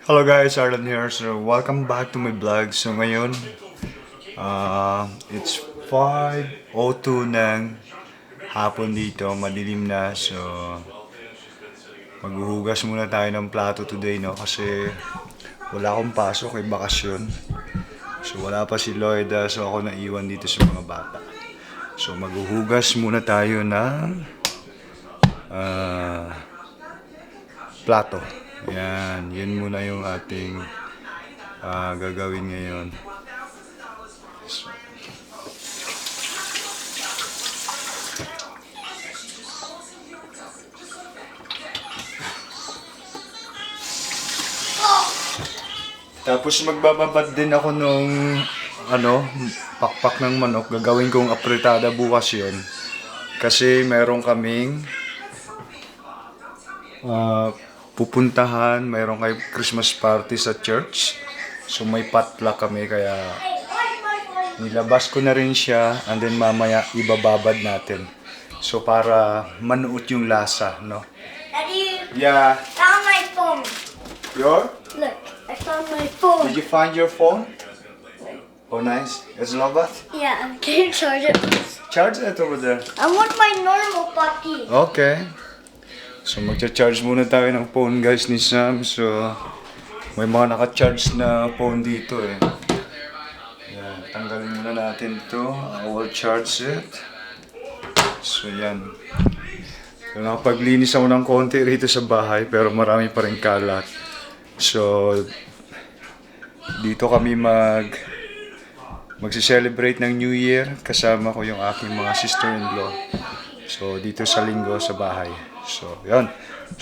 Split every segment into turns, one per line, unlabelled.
Hello guys, Arlen here. So welcome back to my vlog. So ngayon, uh, it's 5.02 ng hapon dito. Madilim na. So maghuhugas muna tayo ng plato today no kasi wala akong pasok ay bakasyon. So wala pa si Lloyd ah, so ako naiwan dito sa mga bata. So maghuhugas muna tayo ng ah, plato. Yan, yun muna yung ating ah, gagawin ngayon. Tapos magbababad din ako nung ano, pakpak ng manok. Gagawin kong apretada bukas yun. Kasi meron kaming ah, pupuntahan, meron kay Christmas party sa church. So may potluck kami kaya nilabas ko na rin siya and then mamaya ibababad natin. So para manuot yung lasa, no?
Daddy,
Yeah.
found my phone.
Your?
Look, I found my phone.
Did you find your phone? Oh, nice. It's not bad.
Yeah, can you charge it? please?
Charge it over there.
I want my normal puppy.
Okay. So magcha-charge muna tayo ng phone guys ni Sam. So may mga naka-charge na phone dito eh. Yan, tanggalin muna natin to. I will charge it. So yan. So, nakapaglinis ako ng konti rito sa bahay pero marami pa rin kalat. So dito kami mag magsi-celebrate ng New Year kasama ko yung aking mga sister-in-law. So, dito sa linggo sa bahay. So, yun.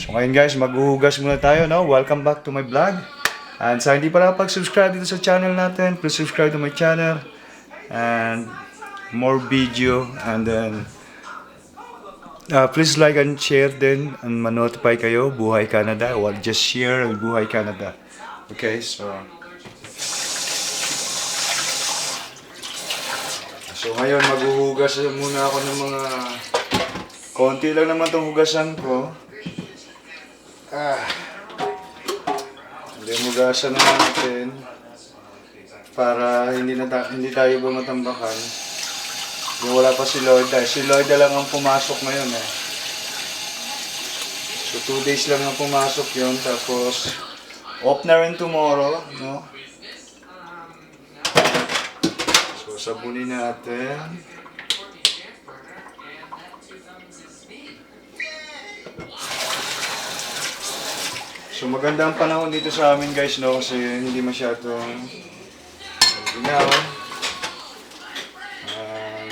So, ngayon guys, maghuhugas muna tayo, no? Welcome back to my vlog. And sa hindi pa nakapag-subscribe dito sa channel natin, please subscribe to my channel. And more video. And then, uh, please like and share din and ma-notify kayo, Buhay Canada. Or just share Buhay Canada. Okay, so... So ngayon maghuhugas muna ako ng mga konti lang naman tong hugasan ko. Ah. Hindi hugasan na natin para hindi na ta- hindi tayo bumatambakan. Yung wala pa si Lloyd dahil si Lloyd lang ang pumasok ngayon eh. So two days lang ang pumasok yon tapos off na rin tomorrow, no? So, sabunin natin. So, maganda ang panahon dito sa amin guys, no? Kasi hindi masyadong ginaw. Uh,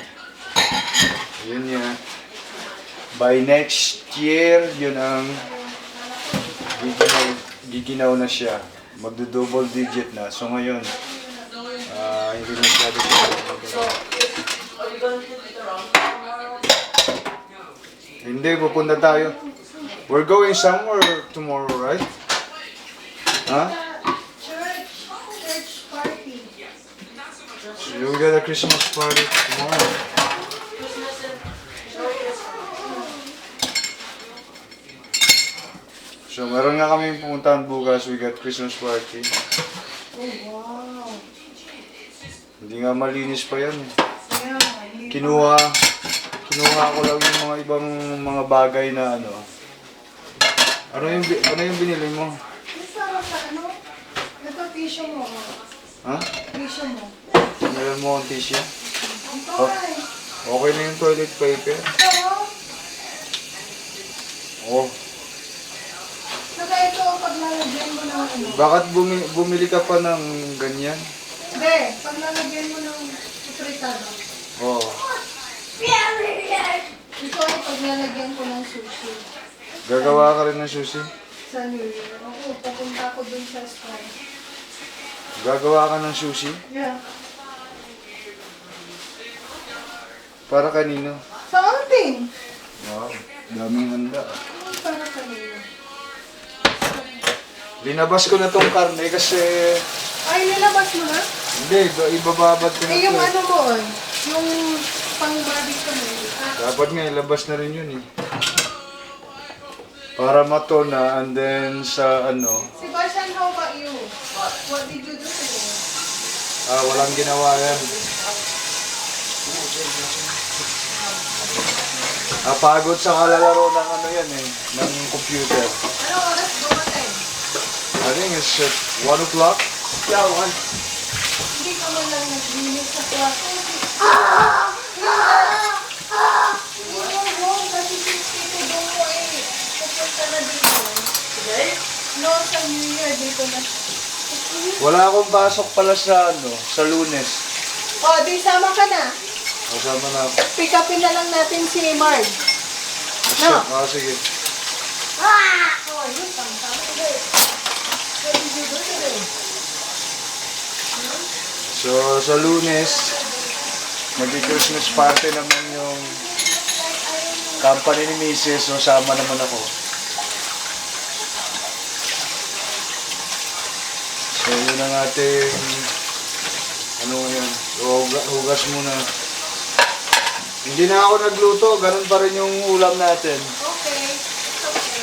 yun yan. By next year, yun ang giginaw, giginaw na siya. Magdo-double digit na. So, ngayon, Ah, hindi masyado Hindi, pupunta tayo. We're going somewhere tomorrow, right? Huh?
Church, church party.
You got a Christmas party tomorrow. So meron nga kami pumuntahan bukas, we got Christmas party.
Oh, wow.
Hindi nga malinis pa yan eh. Kinuha, kinuha ko lang yung mga ibang mga bagay na ano. Ano yung, ano yung binili mo?
Mo sa ano? Ito, tissue mo.
Ha?
Tissue mo.
Meron mo ang tissue?
Ito, ay.
Okay na yung toilet paper.
Ito,
Oh,
saka ito, pag nalagyan mo ng ano.
bakit bumi bumili ka pa ng ganyan?
Hindi, pag nalagyan mo ng fritada.
Oh,
Ito ay pag nalagyan ko ng sushi.
Gagawa ka rin ng sushi?
Sa New Year. Ako, papunta ko dun sa store.
Gagawa ka ng sushi?
Yeah.
Para kanino?
Sa aunting.
Wow, daming handa.
Ano para kanina?
Linabas ko na tong karne kasi
Ay, nilabas mo na?
hindi, iba- ibababad ko na
Eh, yung
to.
ano mo, oy, yung pang-barbecue mo. Ah,
Dapat nga ilabas na rin yun eh. Para mato na and then sa ano,
Si Bashan, how about you? What did you do today?
Ah, walang ginawa yan. Napagod sa kalalaro ng ano yan eh, ng computer.
Ano oras dumating?
I think it's at 1 o'clock. Yeah, 1.
Hindi ka man lang naglinis sa. Ah! Ah! Ah! Hindi mo wrong kasi tito mo eh. Na dito. No, sa New Year dito na.
Wala akong pasok pala sa ano, sa lunes.
O, Oh, di sama ka na.
Kasama na ako.
Pick upin na lang natin si Marg. No.
Ah, sige.
Ah! Oh, yun, tama tama today. What did you do today?
So, sa lunes, mag-Christmas party naman yung company ni Mrs. So, sama naman ako. So, yun ang ating ano yan, huga, hugas muna. Hindi na ako nagluto, ganun pa rin yung ulam natin.
Okay. It's okay.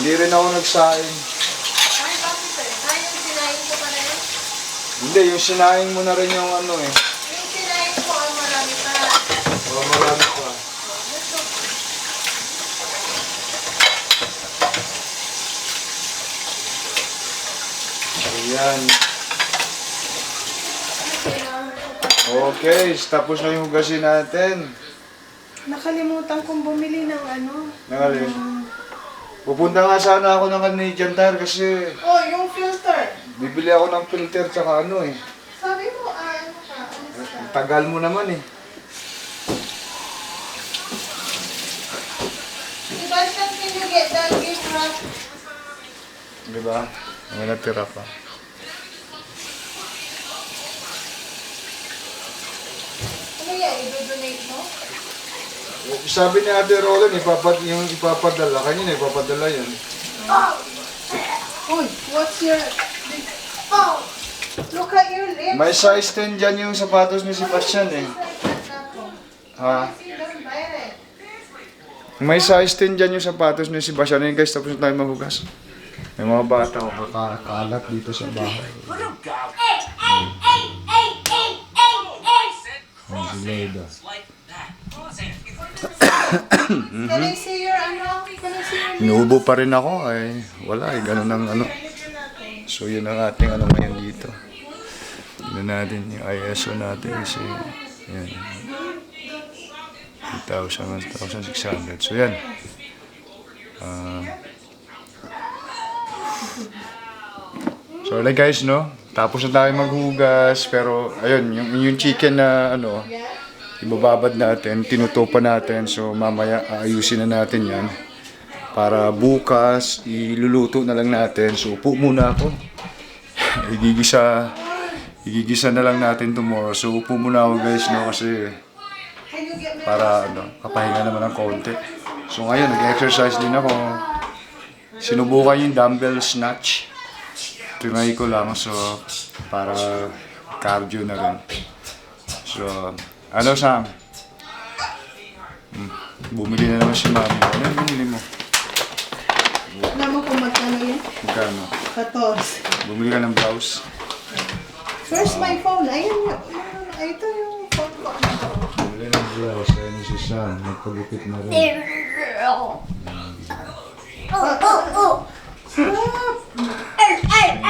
Hindi rin ako nagsaing.
Ay, bakit eh? Ay, yung sinayin ko pa rin?
Hindi, yung sinaing mo na rin yung ano eh.
Yung sinayin ko ang marami pa.
O, marami pa.
That's okay.
Ayan. Okay, tapos na yung hugasin natin.
Nakalimutan kong bumili ng ano.
Nangalin. Pupunta nga sana ako ng Canadian Tire kasi
Oh, yung filter.
bibili ako ng filter tsaka ano eh.
Sabi mo, ah, ano ka? Ano ka?
Tagal mo naman eh.
Sebastian, can you get that gift wrap?
Di ba? May natira pa.
Yan? I-donate mo?
Sabi ni Ate Roland, ipapad, yung ipapadala. Kanina ipapadala yan.
Uy, what's your... Oh! Look at your lips.
May size 10 dyan yung sapatos ni Sebastian eh. Ha? May size 10 dyan yung sapatos ni Sebastian. Ayun guys, tapos na tayo mahugas. May mga bata ko kakakalat dito sa bahay. Ang Leda.
Can I see your ano? Can I see your?
Inuubo pa rin ako ay wala eh, ganun ang ano. So yun ang ating ano ngayon dito. Yun natin yung ISO natin kasi yan. 2,000, 1,600. So yan. Ah. so like guys no, tapos na tayo maghugas pero ayun, yung, yung chicken na ano, ibababad natin, tinutupa natin. So mamaya aayusin na natin yan para bukas iluluto na lang natin. So upo muna ako. igigisa igigisa na lang natin tomorrow. So upo muna ako guys no kasi para ano, kapahinga naman ng konti. So ngayon nag-exercise din ako. Sinubukan yung dumbbell snatch. Trinay ko lang so para cardio na rin. So ano Sam? Hmm, bumili na naman si Mami. Ano yung binili mo?
Alam mo kung magkano yun?
Magkano?
14.
Bumili ka ng blouse?
Where's my phone? Ayun ito yung phone ko.
Bumili ng blouse. Ayun si Sam. Nagpagupit na rin.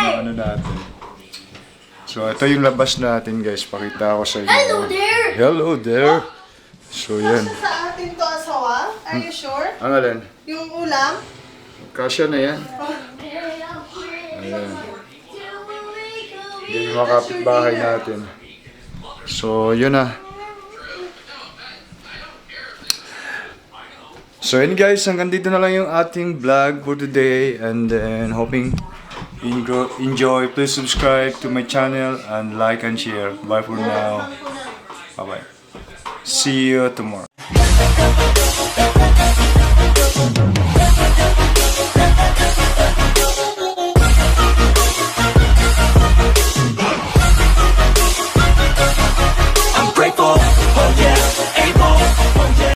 Yung ano natin. So, ito yung labas natin guys. Pakita ko sa inyo. Hello there! Hello there! So, yan.
Kasi sa atin to asawa? Are you sure?
Ang alin?
Yung ulam?
Kasya na yan. Ayan. Yan yung mga kapitbahay natin. So, yun na. So, yun guys, hanggang dito na lang yung ating vlog for today. And then, hoping enjoy, please subscribe to my channel and like and share. Bye for now. Bye bye. See you tomorrow.